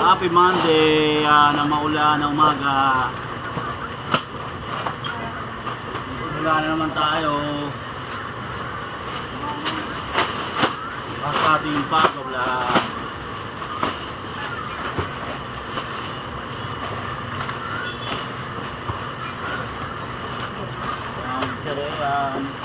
Happy Monday ah, na maulan na umaga. Wala na naman tayo. Basta ating pag-vlog. Ang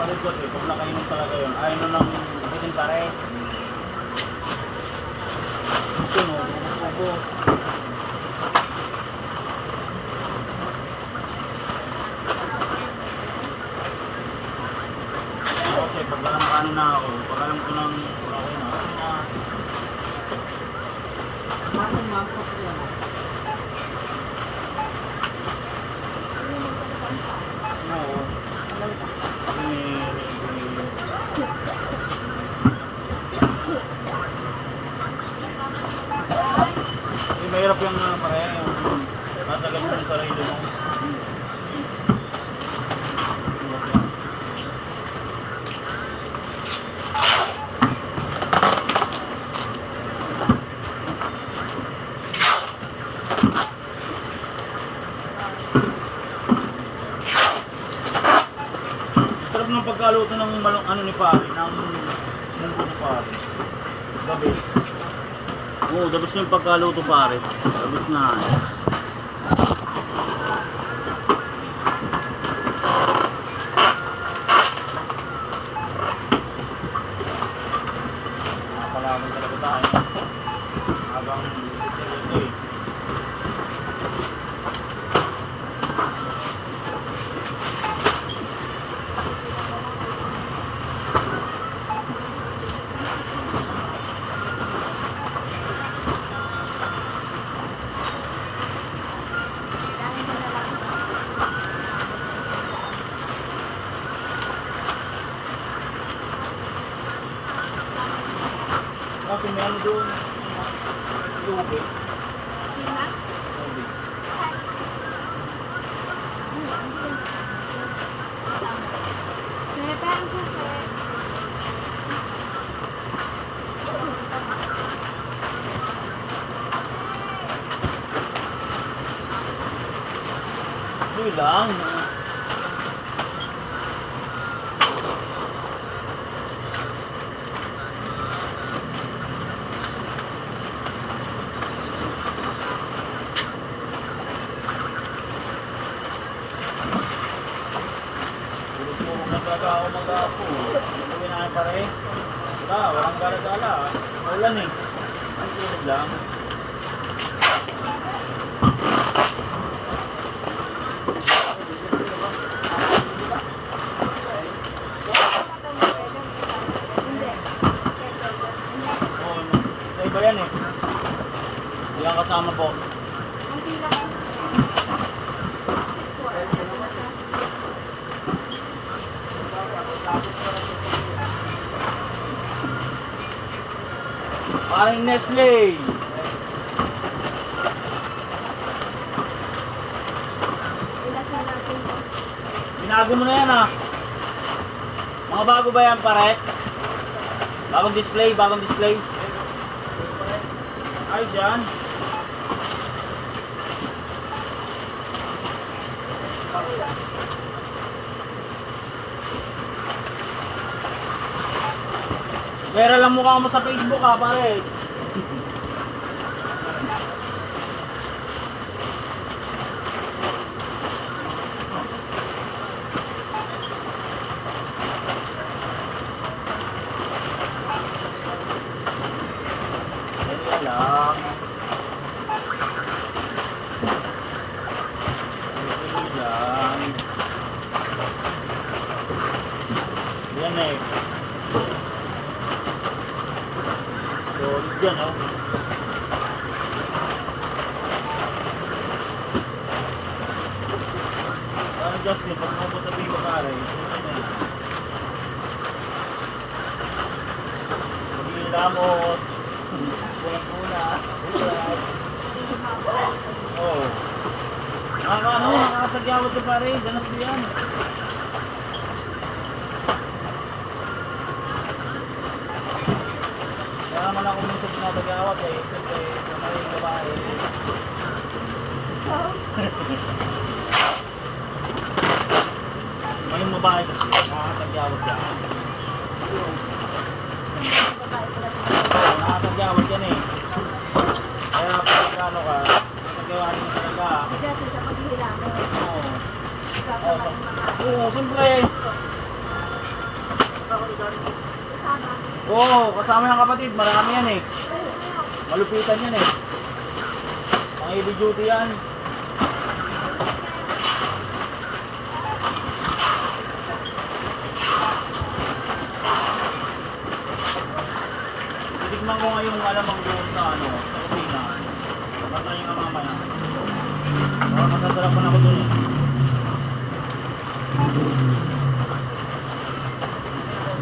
tsareyan. Balik kasi, pag nakainom talaga yun, ayaw na ng bitin pare. Ito no, bubog Okay, pag alam na ako, pag alam ko ng okay na, okay na. Oo. May- may- mahirap yung uh, pare, yung matagal mo yung sarili mo. Sarap ng pagkaluto ng malong ano ni pare, ng munggo ni pare. Gabi. Oo, tapos yung pagkaluto pare. Tapos na. Kasi may ano doon. Tubig. Tubig. Hindi lang. Puro-puro na talaga ako mag-apo. Uwi na kayo pare. Wala, walang gala-gala. Maulan eh. Ang tulog lang. Sa iba yan eh. Ilang kasama po. Aling Nestle. Binago mo na yan ah. Mga bago ba yan pare? Bagong display, bagong display. Ay dyan. Thank you. Pera lang mukha mo sa Facebook ha, pare. Yan eh. Solid yan, oh. Parang Justin, pag mo sa pico pare. Pag-ilamot, kulang-kuna, kulang. Oo. Nakaka ano, nakakasagyawat ko pare, ganas ko yan. Kaya naman ako sinatagawat eh, siyempre, kung may babae, may babae kasi, nakakasagyawat yan. Oo, nakakasagyawat yan eh. Kaya pag ano ka, nasagyawan mo talaga. Kasi sa Oo. kasama yung mga Oo, siyempre. Oo, kasama yung kapatid, marami yan eh. Malupitan yan eh. Mga heavy duty yan. Titignan ko nga yung alamang doon sa ano, sa kusina. Matry nga mamaya. Baka masasarapan ako doon eh.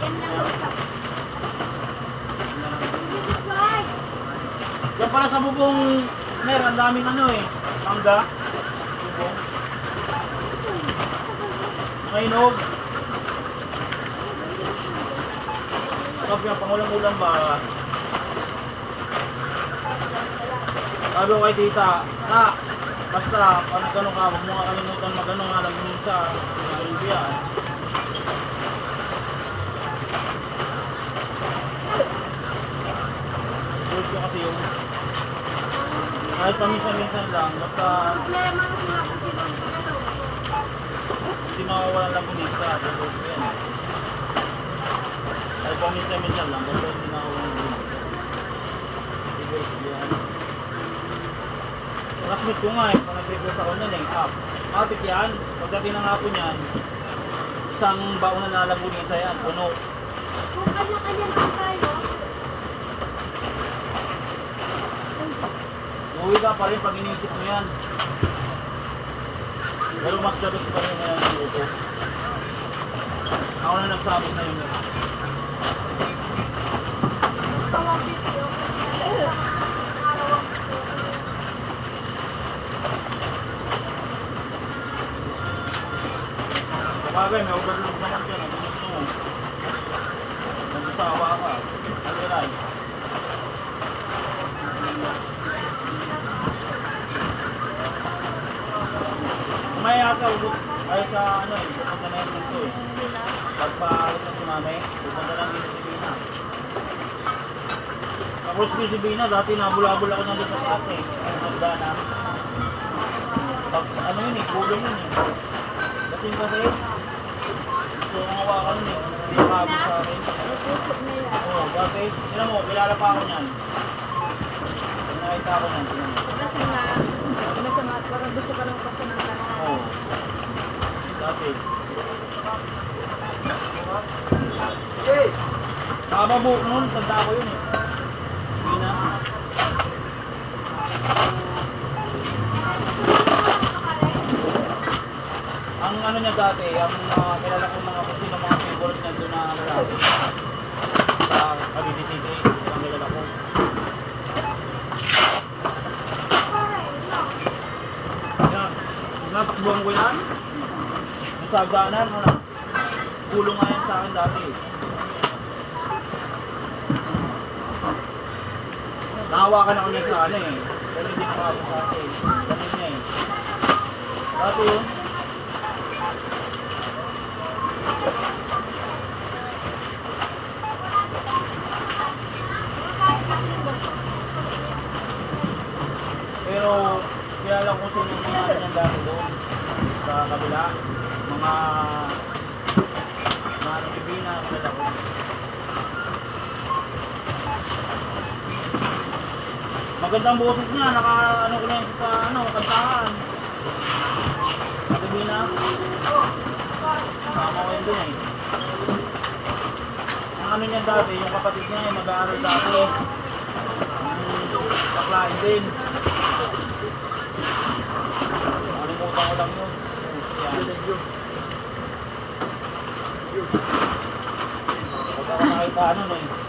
Yan lang yung sa... Bye! Pala sa bubong, mer, ang daming ano eh. Mangga. Bubong. Mainog. Tapos yung pangulang-ulam ba? Sabi ko kay tita, na, basta, pag ganun ka, huwag mo nga kalimutan mag-ano nga lang sa Olivia. Good ko kasi yung kahit paminsan-minsan lang, basta Problema na sila ng pagkatawa. hindi mawawalan lang bunisa. Kahit paminsan-minsan lang, basta hindi mawawalan bunisa. Siguro yan. Classmate ko nga eh, pag nag-request ako niyan eh, ah, matik yan, pagdating ng hapon yan, isang baon na nalagunisa yan, puno. Kung kanya-kanya naman tayo, Uwi ka pa rin pag iniisip mo yan. Pero mas gatos pa rin ngayon ang luto. Ako na nagsabot na yun. tawag dito. Araw ang Kumagay, may overload naman dyan. Ang gusto mo. Nagsasawa ka. Ano yan? May ata ulit. Ay sa ano eh, pupunta na yung gusto eh. Pagpaalit na si mami, pupunta lang dito si Bina. Ko si Bina, dati nabulabul ako nandun sa taas eh. Nagdana. Tapos ano yun eh, kulong yun eh. Kasi kasi, gusto kong hawakan yun eh. Hindi makabot sa akin. Na. Oo, dati, sila mo, kilala pa ako niyan. Pag nakita ako niyan, tinan mo. Kasi nga, masama parang gusto ka lang pasamantala. Oo. Dati. Nakababuk nun, tanda ko yun eh. Hindi na. Ang ano niya dati, ang uh, kilala ko mga kusino, mga favorite na doon na ano dati. Sa Cavite City, ang kilala ko. Yan. Natakbuhan ko yan. Hagdanan, ano, kulong nga yan sa akin dati. Nahawakan ako niya sa ano eh. Ganun din ang ako sa akin. Ganun niya eh. Dati yun. Pero kilala ko sino mga ano niyan dati doon sa kabila. Mga Magandang boses niya, naka ano ko na yun sa ano, kantahan. Sa bibina. Sama ko yun dun eh. Ang ano niya dati, yung kapatid niya ay mag-aaral dati. Hmm, Baklain din. Nakalimutan ko lang yun. Yan. Huwag ako nakita ano na eh.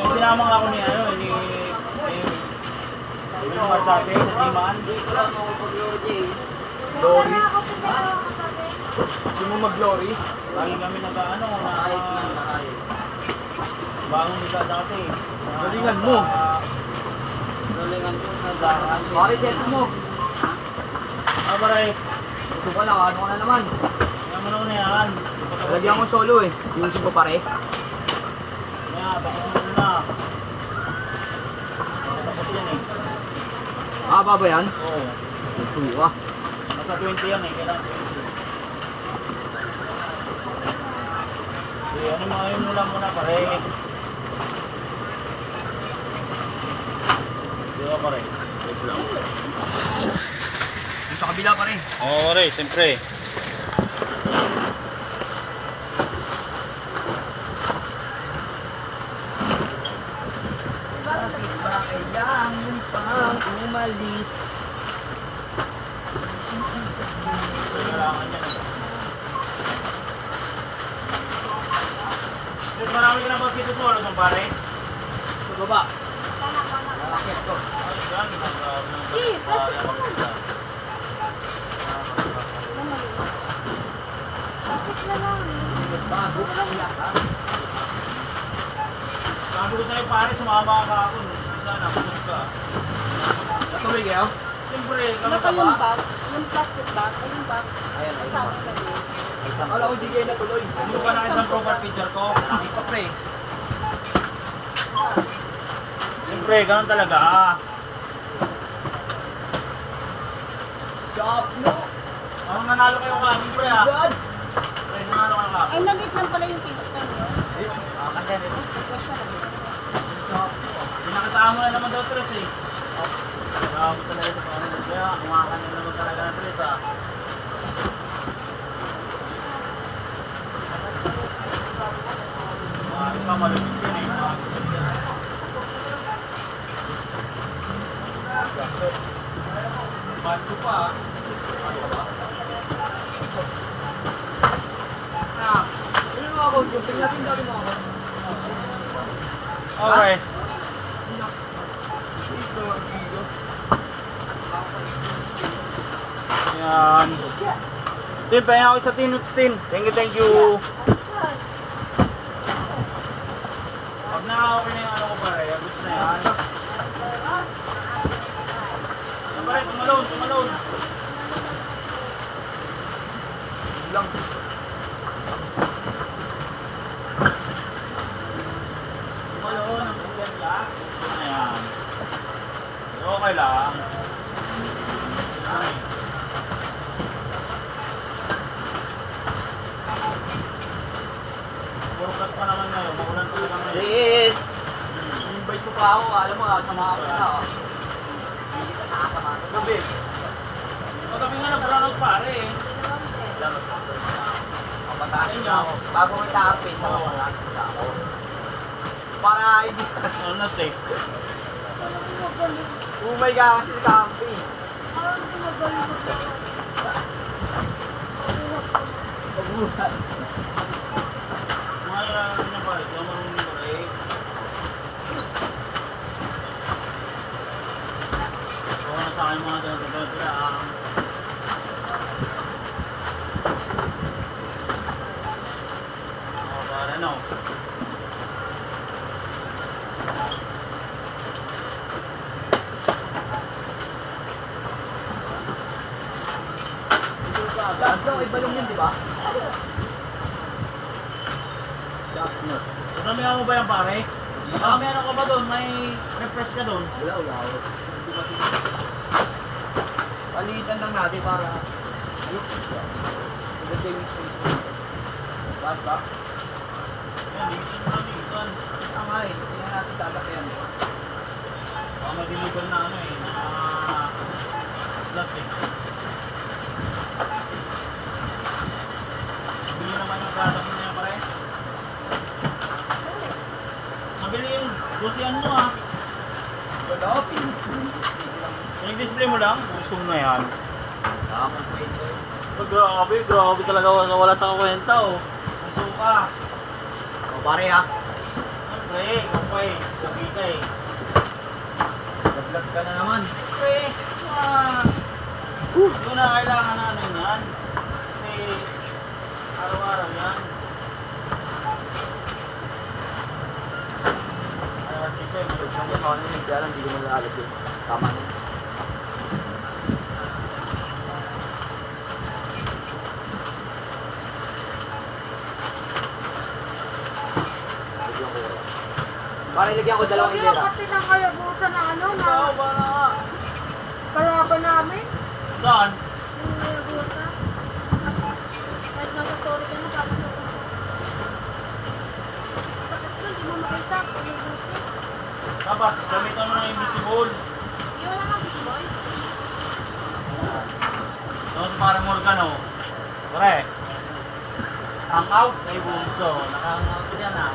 Yung sinama nga ako ni ano, ni... yung Marsate sa Diman. Glory. Gusto mo mag-glory? Lagi kami nag ano, na... Bagong nila dati. Galingan mo. Galingan mo na daan. Pare, set mo. Ah, paray. Gusto ko lang, ano ka na naman? Yan mo na una yan. Lagyan ko solo eh. Iusip ko pare. Yan, tapos mo na. Tapos yan eh. Ah, ba ba yan? Oo. Suka. Nasa 20 yan eh, kailangan 20. Eh, ano mga yun mo lang muna pare. Di ba pare? Sa kabila pare. Oo pare, siyempre. Bakit ba kailangan pang umalis? Eh. Marami ka na ba sito po, ano pare? Sa baba. Ko. Yan. Bakit na lang? Bago ang lahat. Sabi ko sa'yo pare, sumama ka ako. Sana, pumunta ka. Natuloy kayo? Siyempre, Ano ba? yung plastic bag? Ay, yung bag? Ayan, ayun. Sabi ka din. Wala ko di kayo natuloy. Ko ba nakita ang profile picture ko? Nakit pa pre. Siyempre, ganun talaga. ah. Stop no. Ang nanalo kayo ka, siyempre ah. God. Pre, nanalo ka ka. Ay, maliit lang pala yung pinsan nyo. Ah, kasi Question lang yun. Pinakataan mo na naman daw, Tres eh. Grabe talaga sa paano mo. Kaya, kumakan na naman talaga ng Tres ah. Maaari pa malupit yan eh. Bago pa ah. Ah, Ano mga ako? Yung tingnan dami mga ako. Okay. Yan. Tin, pahinga ako sa tinuts, Tin. Thank you, thank you. Pag na-okay na yung ano ko pare, abot na yan. Pare, tumalon, tumalon. Lang. Tumalon, ang bigyan niya. Ayan. Okay lang. Yan. Forecast pa naman ngayon, maulan pa naman ngayon. Sis! Invite ko pa ako, alam mo, ah, sama ako na ako. Hindi ka sasama ko. Gabi. O, kami nga nag-brownout pare eh. Papatasin niya ako. Bago ko itapin, papatasin niya ako. Para hindi Ano na eh. umay ka kasi sa kampi. Pagulat. Mga na pare, kaya marunong nito eh. Na akin mga ganito, ganito lang. O, pare no. Agad. Ito, iba yung yun, di ba? Jack nut. Kasamihan mo ba yan pare? Baka may ano ka ba doon? May refresh ka doon? Wala, wala. Palitan lang natin para... Ayun. Maganda yung space. Bakit ba? Yan, lang dito. Ang nga eh, na natin dapat yan. Baka madiligan na ano eh, na plus eh. Bili naman yung product niya pare. Mabili yung dosian mo ah. Wala, pin. Pinag-display mo lang, mo na yan. Oh, grabe, grabe talaga wala, wala sa kwenta oh. Gusto ka. O pare ha, Siyempre, ikaw pa eh. Lagi ka eh. ka na naman. Siyempre, ah. Hindi na kailangan namin yan. Kasi araw-araw yan. Ah, siyempre, hindi ko malalag yun. Tama na. Pare, lagyan ko dalawang Sabi hilera. pati ng kayabutan na ano, na kalaban namin. Saan? Yung kayabutan. Kahit story ka na, tapos na Bakit ka, hindi mo makita, kayabutan. Dapat, gamitan mo ng invisible. Yung wala big boy. Tapos parang Morgano. Pare. Ang out kay Bunso. Nakang-out yan ah.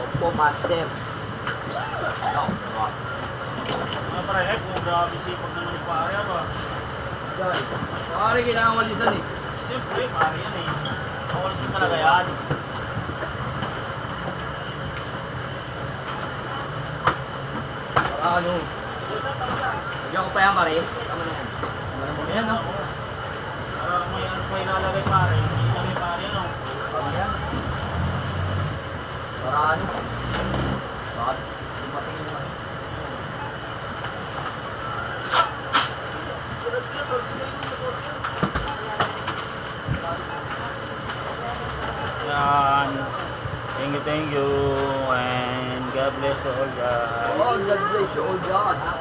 Oppo Master. Ano? Mga pare, eh, kung grabe sipag naman ni pare ba? Guys, pare, kailangan walisan eh. Siyempre, pare yan eh. Nakawalisin talaga yan. Para ano? Lagyan ko pa yan, pare. Tama na yan. Tama na yan, no? Ano pa ilalagay pare. May pare ano. Tama na yan. Para ano? Bakit? Dumating yung ano? Yan. Thank you, thank you. And God bless all guys. Oh, God bless you all God.